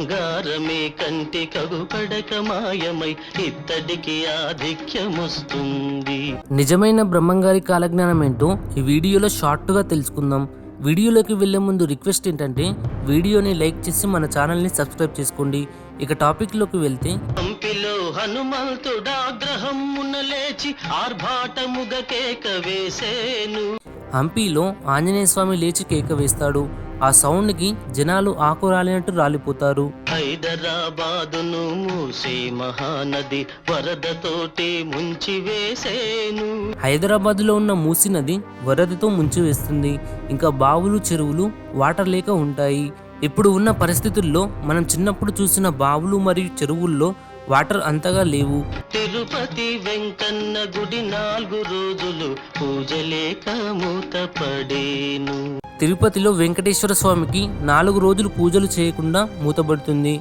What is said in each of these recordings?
బంగారమే కంటి కగుపడక మాయమై ఇత్తడికి ఆధిక్యమొస్తుంది. నిజమైన బ్రహ్మంగారి కాలజ్ఞానం ఏంటో ఈ వీడియోలో షార్ట్గా తెలుసుకుందాం. వీడియోలోకి వెళ్ళే ముందు రిక్వెస్ట్ ఏంటంటే వీడియోని లైక్ చేసి మన ఛానల్ని సబ్స్క్రైబ్ చేసుకోండి. ఇక టాపిక్లోకి వెళ్తే హంపిలో హనుమంతుడాగ్రహమున లేచి ఆర్భాటముగ కేక వేసేను. హంపీలో ఆంజనేయ స్వామి లేచి కేక వేస్తాడు. ఆ సౌండ్కి జనాలు ఆకురాలినట్టు రాలిపోతారు. హైదరాబాదును మూసే మహానది వరదతోటి ముంచి వేసేను. హైదరాబాద్లో ఉన్న మూసి నది వరదతో ముంచివేస్తుంది ఇంకా బావులు చెరువులు వాటర్ లేక ఉంటాయి. ఇప్పుడు ఉన్న పరిస్థితుల్లో మనం చిన్నప్పుడు చూసిన బావులు మరియు చెరువుల్లో వాటర్ అంతగా లేవు. తిరుపతి వెంకన్న గుడి నాలుగు రోజులు పూజలేక మూతపడేను. తిరుపతిలో వెంకటేశ్వర స్వామికి నాలుగు రోజులు పూజలు చేయకుండా మూతబడుతుంది.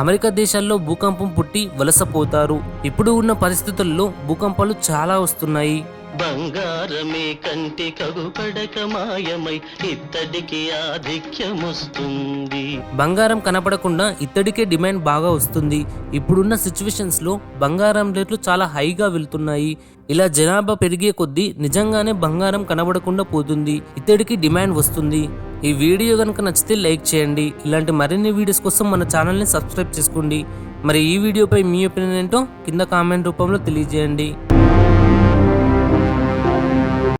అమెరికా దేశాల్లో భూకంపం పుట్టి వలసపోతారు. ఇప్పుడు ఉన్న పరిస్థితుల్లో భూకంపాలు చాలా వస్తున్నాయి. బంగారమే కంటి కగుపడక మాయమై ఇత్తడికి ఆధిక్యమొస్తుంది. బంగారం కనపడకుండా ఇత్తడికే డిమాండ్ బాగా వస్తుంది. ఇప్పుడున్న సిచ్యువేషన్స్లో బంగారం రేట్లు చాలా హైగా వెళ్తున్నాయి. ఇలా జనాభా పెరిగే కొద్దీ నిజంగానే బంగారం కనబడకుండా పోతుంది. ఇత్తడికి డిమాండ్ వస్తుంది. ఈ వీడియో కనుక నచ్చితే లైక్ చేయండి. ఇలాంటి మరిన్ని వీడియోస్ కోసం మన ఛానల్ని సబ్స్క్రైబ్ చేసుకోండి. మరి ఈ వీడియోపై మీ ఒపీనియన్ ఏంటో కింద కామెంట్ రూపంలో తెలియజేయండి.